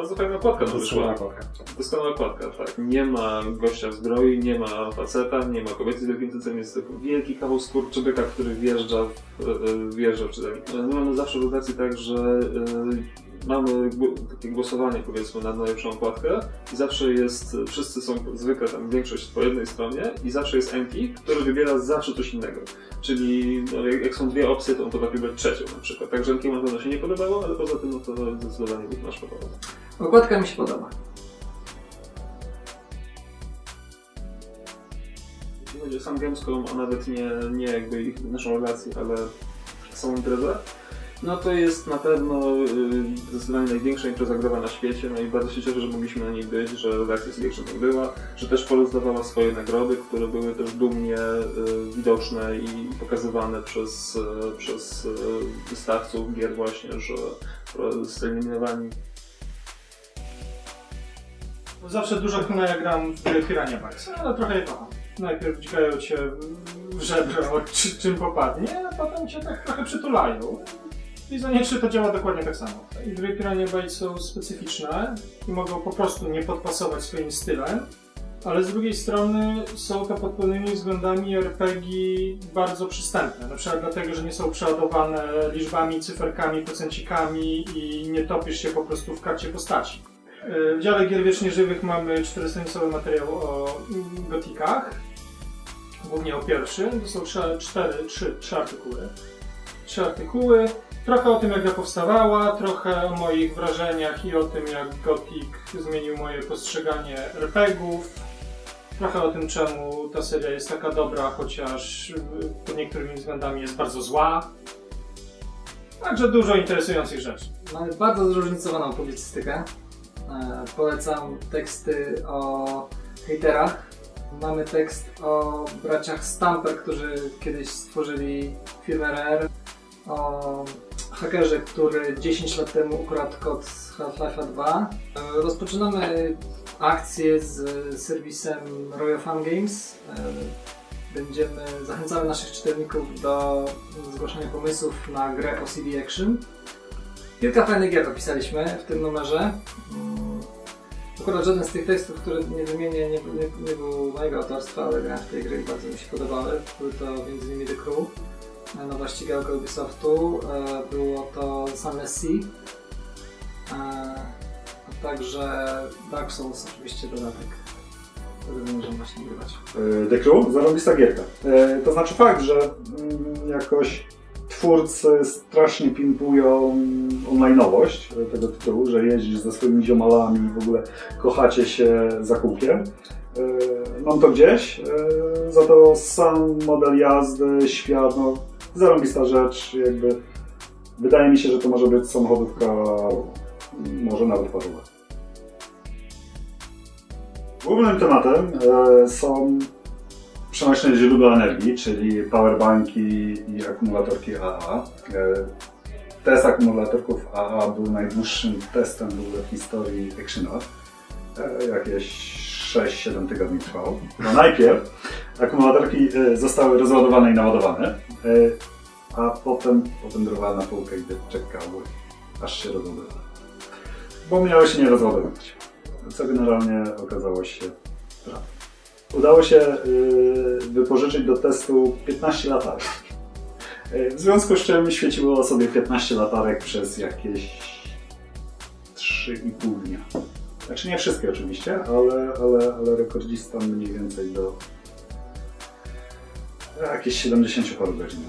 Bardzo fajna okładka to wyszła. Doskonała okładka, tak. Nie ma gościa w zbroi, nie ma faceta, nie ma kobiety z wielkim cycem, jest tylko wielki kawał skurczybyka, który wjeżdża w, e, wjeżdża w czytelnik. My mamy zawsze w redakcji tak, że e, mamy takie głosowanie powiedzmy na najlepszą okładkę i zawsze jest, wszyscy są zwykle tam większość po jednej stronie i zawsze jest Enki, który wybiera zawsze coś innego. Czyli no, jak, są dwie opcje, to on potrafi wybrać trzecią na przykład. Także Enkiemu na pewno się nie podobało, ale poza tym no to zdecydowanie był nasz podobał. Okładka mi się podoba. Jeśli chodzi o sam Gamescom, a nawet nie, nie jakby ich, naszą relację, ale samą imprezę, no to jest na pewno y, zdecydowanie największa impreza growa na świecie, no i bardzo się cieszę, że mogliśmy na niej być, że redakcja Selection tam była, że też porozdawała swoje nagrody, które były też dumnie y, widoczne i pokazywane przez, y, przez wystawców gier właśnie, że zeliminowani Zawsze dużo ja gram w gry Bytes, ale trochę je kocham. Najpierw dźgają cię w żebro, czy, czym popadnie, a potem cię tak trochę przytulają. I za nie to działa dokładnie tak samo. I gry Piranha Bytes są specyficzne i mogą po prostu nie podpasować swoim stylem, ale z drugiej strony są to pod pewnymi względami RPG bardzo przystępne. Na przykład dlatego, że nie są przeładowane liczbami, cyferkami, procencikami i nie topisz się po prostu w karcie postaci. W dziale gier wiecznie żywych mamy czterostronicowy materiał o gotikach. Głównie o pierwszym. To są trzy, cztery, trzy, trzy artykuły. Trzy artykuły. Trochę o tym, jak gra powstawała, trochę o moich wrażeniach i o tym, jak gotik zmienił moje postrzeganie RPGów. Trochę o tym, czemu ta seria jest taka dobra, chociaż pod niektórymi względami jest bardzo zła. Także dużo interesujących rzeczy. Mamy bardzo zróżnicowaną publicystykę. E, polecam teksty o hejterach. Mamy tekst o braciach Stamper, którzy kiedyś stworzyli firmę Rare. O hakerze, który 10 lat temu ukradł kod z Half-Life'a 2. E, rozpoczynamy akcję z serwisem Royal Fun Games. E, Będziemy, zachęcamy naszych czytelników do zgłaszania pomysłów na grę o CD Action. Kilka fajnych gier opisaliśmy w tym numerze. Akurat żaden z tych tekstów, które nie wymienię, nie, nie, nie był mojego autorstwa, ale grałem w tej gry i bardzo mi się podobały. Były to m.in. The Crew, e, nowa ścigałka Ubisoftu, e, było to Same Sea, a także Dark Souls, oczywiście dodatek, który możemy właśnie grywać. E, The Crew, zarobista gierka. To znaczy fakt, że mm, jakoś twórcy strasznie pimpują online'owość tego tytułu, że jeździsz ze swoimi ziomalami i w ogóle kochacie się za kółkiem. E, Mam to gdzieś, e, za to sam model jazdy, świat, no zarobista rzecz, jakby wydaje mi się, że to może być samochodówka, może nawet parowa. Głównym tematem e, są przenośne źródła energii, czyli powerbanki i akumulatorki AA. E, test akumulatorków AA był najdłuższym testem w ogóle w historii Actiona. E, jakieś 6-7 tygodni trwał. No najpierw akumulatorki e, zostały rozładowane i naładowane, a potem powędrowały na półkę, gdy czekały, aż się rozładowały. Bo miały się nie rozładować co generalnie okazało się prawdą. Udało się y, wypożyczyć do testu 15 latarek. Y, W związku z czym świeciło sobie 15 latarek przez jakieś 3,5 dnia. Znaczy nie wszystkie oczywiście, ale, ale, ale rekordzista mniej więcej do jakieś 70 paru godzin.